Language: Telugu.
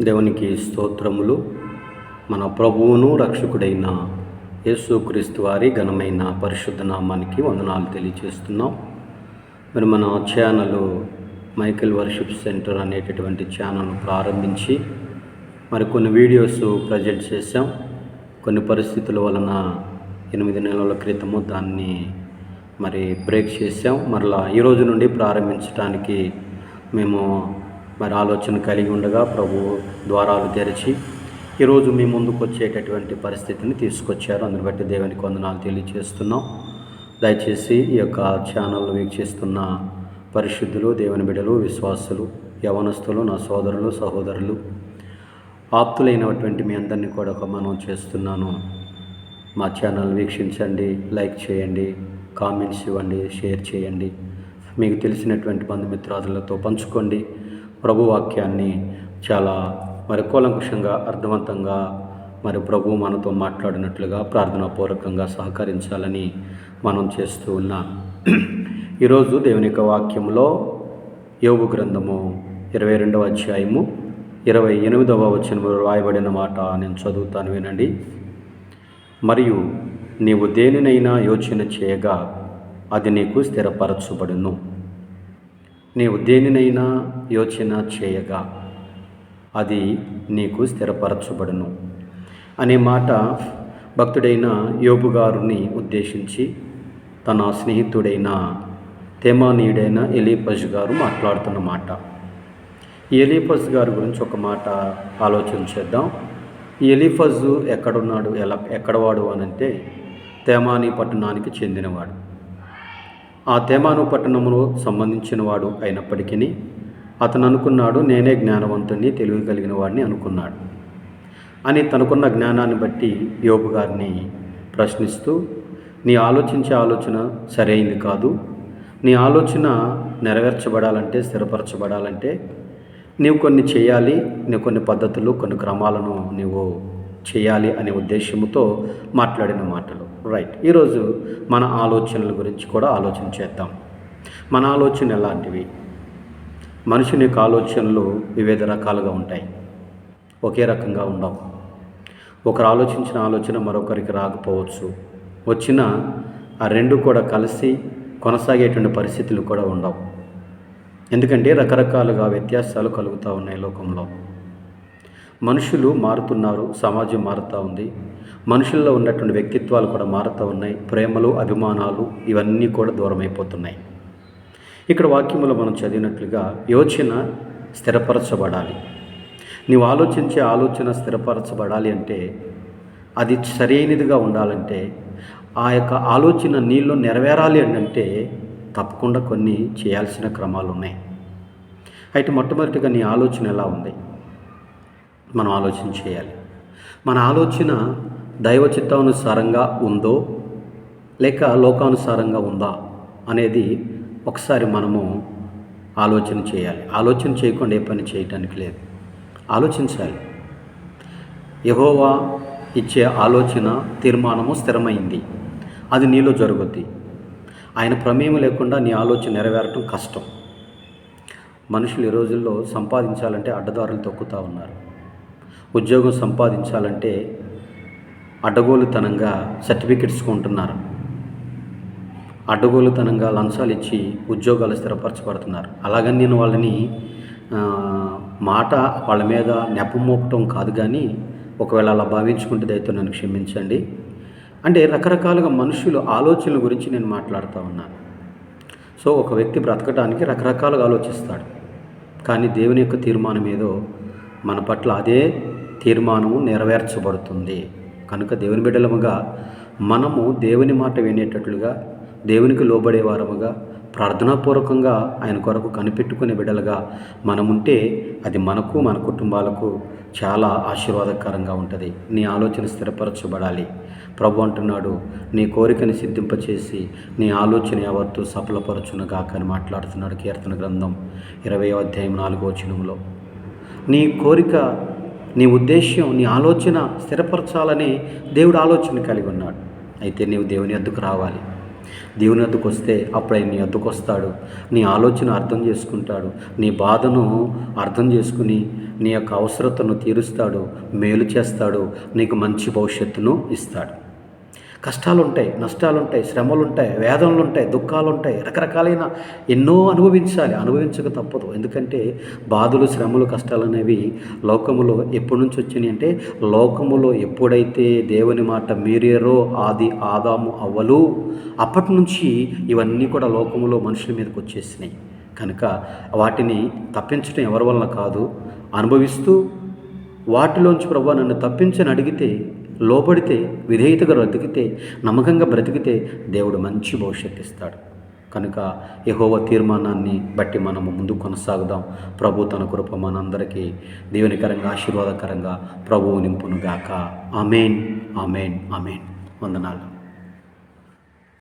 దేవునికి స్తోత్రములు. మన ప్రభువును రక్షకుడైన యేసుక్రీస్తు వారి ఘనమైన పరిశుద్ధ నామానికి వందనాలు తెలియజేస్తున్నాం. మరి మన ఛానల్ మైకిల్ వర్షిప్ సెంటర్ అనేటటువంటి ఛానల్ను ప్రారంభించి మరి కొన్ని వీడియోస్ ప్రజెంట్ చేశాం. కొన్ని పరిస్థితుల వలన ఎనిమిది నెలల క్రితము దాన్ని మరి బ్రేక్ చేసాం మరలా ఈ రోజు నుండి ప్రారంభించడానికి మేము మరి ఆలోచన కలిగి ఉండగా ప్రభు ద్వారాలు తెరిచి ఈరోజు మీ ముందుకు వచ్చేటటువంటి పరిస్థితిని తీసుకొచ్చారు. అందుని బట్టి దేవునికి వందనాలు తెలియజేస్తున్నాం. దయచేసి ఈ యొక్క ఛానల్ వీక్షిస్తున్న పరిశుద్ధులు దేవుని బిడలు విశ్వాసులు యవనస్తులు నా సోదరులు సహోదరులు ఆప్తులైనటువంటి మీ అందరినీ కూడా ఒక మనం చేస్తున్నాను. మా ఛానల్ వీక్షించండి లైక్ చేయండి కామెంట్స్ ఇవ్వండి షేర్ చేయండి. మీకు తెలిసినటువంటి బంధుమిత్రాదులతో పంచుకోండి. ప్రభు వాక్యాన్ని చాలా మరి కూలంకుషంగా అర్థవంతంగా మరి ప్రభు మనతో మాట్లాడినట్లుగా ప్రార్థనాపూర్వకంగా సహకరించాలని మనం చేస్తూ ఉన్నాం. ఈరోజు దేవుని యొక్క వాక్యంలో యోగు గ్రంథము ఇరవై రెండవ అధ్యాయము ఇరవై ఎనిమిదవ వచనములో రాయబడిన మాట నేను చదువుతాను వినండి. మరియు నీవు దేనినైనా యోచన చేయగా అది నీకు స్థిరపరచబడును. నీవు దేనినైనా యోచన చేయగా అది నీకు స్థిరపరచబడును అనే మాట భక్తుడైన యోబు గారిని ఉద్దేశించి తన స్నేహితుడైన తేమానీయుడైన ఎలీపజ్ గారు మాట్లాడుతున్న మాట. ఈ ఎలీఫజ్ గారి గురించి ఒక మాట ఆలోచన చేద్దాం. ఈ ఎలీఫజ్ ఎక్కడున్నాడు? ఎలా ఎక్కడవాడు అనంటే తేమాని పట్టణానికి చెందినవాడు. ఆ తేమాను పట్టణములో సంబంధించినవాడు అయినప్పటికీ అతను అనుకున్నాడు నేనే జ్ఞానవంతుణ్ణి తెలివి కలిగిన వాడిని అనుకున్నాడు. అని తనకున్న జ్ఞానాన్ని బట్టి యోగు గారిని ప్రశ్నిస్తూ నీ ఆలోచించే ఆలోచన సరైంది కాదు. నీ ఆలోచన నెరవేర్చబడాలంటే స్థిరపరచబడాలంటే నీవు కొన్ని చేయాలి నీవు కొన్ని పద్ధతులు కొన్ని క్రమాలను నీవు చేయాలి అనే ఉద్దేశంతో మాట్లాడిన మాటలు. రైట్ ఈరోజు మన ఆలోచనల గురించి కూడా ఆలోచన చేద్దాం. మన ఆలోచన ఎలాంటివి? మనుషుని యొక్క ఆలోచనలు వివిధ రకాలుగా ఉంటాయి. ఒకే రకంగా ఉండవు. ఒకరు ఆలోచించిన ఆలోచన మరొకరికి రాకపోవచ్చు. వచ్చిన ఆ రెండు కూడా కలిసి కొనసాగేటువంటి పరిస్థితులు కూడా ఉండవు. ఎందుకంటే రకరకాలుగా వ్యత్యాసాలు కలుగుతూ ఉన్నాయి లోకంలో. మనుషులు మారుతున్నారు సమాజం మారుతూ ఉంది. మనుషుల్లో ఉన్నటువంటి వ్యక్తిత్వాలు కూడా మారుతూ ఉన్నాయి. ప్రేమలు అభిమానాలు ఇవన్నీ కూడా దూరం అయిపోతున్నాయి ఇక్కడ వాక్యంలో మనం చదివినట్లుగా యోచన స్థిరపరచబడాలి. నీవు ఆలోచించే ఆలోచన స్థిరపరచబడాలి అంటే అది సరైనదిగా ఉండాలంటే ఆ యొక్క ఆలోచన నీళ్ళు నెరవేరాలి అని అంటే తప్పకుండా కొన్ని చేయాల్సిన క్రమాలు ఉన్నాయి అయితే మొట్టమొదటిగా నీ ఆలోచన ఎలా ఉంది? మనం ఆలోచన చేయాలి. మన ఆలోచన దైవ చిత్తానుసారంగా ఉందో లేక లోకానుసారంగా ఉందా అనేది ఒకసారి మనము ఆలోచన చేయాలి. ఆలోచన చేయకుండా ఏ పని చేయటానికి లేదు. ఆలోచించాలి. యహోవా ఇచ్చే ఆలోచన తీర్మానము స్థిరమైంది. అది నీలో జరుగుద్ది. ఆయన ప్రమేయం లేకుండా నీ ఆలోచన నెరవేరటం కష్టం. మనుషులు ఈ రోజుల్లో సంపాదించాలంటే అడ్డదారులు తొక్కుతూ ఉన్నారు. ఉద్యోగం సంపాదించాలంటే అడ్డగోలుతనంగా సర్టిఫికెట్స్ కొంటున్నారు అడ్డగోలుతనంగా లంచాలు ఇచ్చి ఉద్యోగాలు స్థిరపరచబడుతున్నారు. అలాగని నేను వాళ్ళని మాట వాళ్ళ మీద నెపం మోపటం కాదు కానీ ఒకవేళ అలా భావించుకుంటే దయతో నన్ను క్షమించండి. అంటే రకరకాలుగా మనుషులు ఆలోచనల గురించి నేను మాట్లాడుతూ ఉన్నాను. సో ఒక వ్యక్తి బ్రతకడానికి రకరకాలుగా ఆలోచిస్తాడు. కానీ దేవుని యొక్క తీర్మానం ఏదో మన పట్ల అదే తీర్మానము నెరవేర్చబడుతుంది. కనుక దేవుని బిడ్డలముగా మనము దేవుని మాట వినేటట్లుగా దేవునికి లోబడేవారముగా ప్రార్థనాపూర్వకంగా ఆయన కొరకు కనిపెట్టుకునే బిడ్డలుగా మనముంటే అది మనకు మన కుటుంబాలకు చాలా ఆశీర్వాదకరంగా ఉంటుంది. నీ ఆలోచన స్థిరపరచబడాలి. ప్రభు అంటున్నాడు నీ కోరికని సిద్ధింపచేసి నీ ఆలోచన ఎవరితో సఫలపరచునగాక అని మాట్లాడుతున్నాడు కీర్తన గ్రంథం ఇరవై అధ్యాయం నాలుగో వచనంలో. నీ కోరిక నీ ఉద్దేశ్యం నీ ఆలోచన స్థిరపరచాలని దేవుడు ఆలోచన కలిగి ఉన్నాడు. అయితే నీవు దేవుని ఎద్దుకు రావాలి. దేవుని వద్దకు వస్తే అప్పుడు ఆయన నీ వద్దకు వస్తాడు. నీ ఆలోచన అర్థం చేసుకుంటాడు. నీ బాధను అర్థం చేసుకుని నీ యొక్క అవసరతను తీరుస్తాడు. మేలు చేస్తాడు. నీకు మంచి భవిష్యత్తును ఇస్తాడు. కష్టాలు ఉంటాయి నష్టాలు ఉంటాయి శ్రమలు ఉంటాయి వేదనలు ఉంటాయి దుఃఖాలు ఉంటాయి రకరకాలైన ఎన్నో అనుభవించాలి. అనుభవించక తప్పదు. ఎందుకంటే బాధలు శ్రమలు కష్టాలు అనేవి లోకములో ఎప్పటి నుంచి వచ్చినాయి అంటే లోకములో ఎప్పుడైతే దేవుని మాట మీరేరో ఆది ఆదాము అవ్వలు అప్పటి నుంచి ఇవన్నీ కూడా లోకములో మనుషుల మీదకి వచ్చేసినాయి. కనుక వాటిని తప్పించడం ఎవరి వలన కాదు? అనుభవిస్తూ వాటిలోంచి ప్రభు నన్ను తప్పించని అడిగితే లోబడితే విధేయతగా బ్రతికితే నమ్మకంగా బ్రతికితే దేవుడు మంచి భవిష్యత్తు ఇస్తాడు. కనుక యహోవ తీర్మానాన్ని బట్టి మనము ముందు కొనసాగుదాం. ప్రభు తన కృప మనందరికీ దీవెనికరంగా ఆశీర్వాదకరంగా ప్రభువు నింపునుగాక. Amen amen amen. వందనాలు.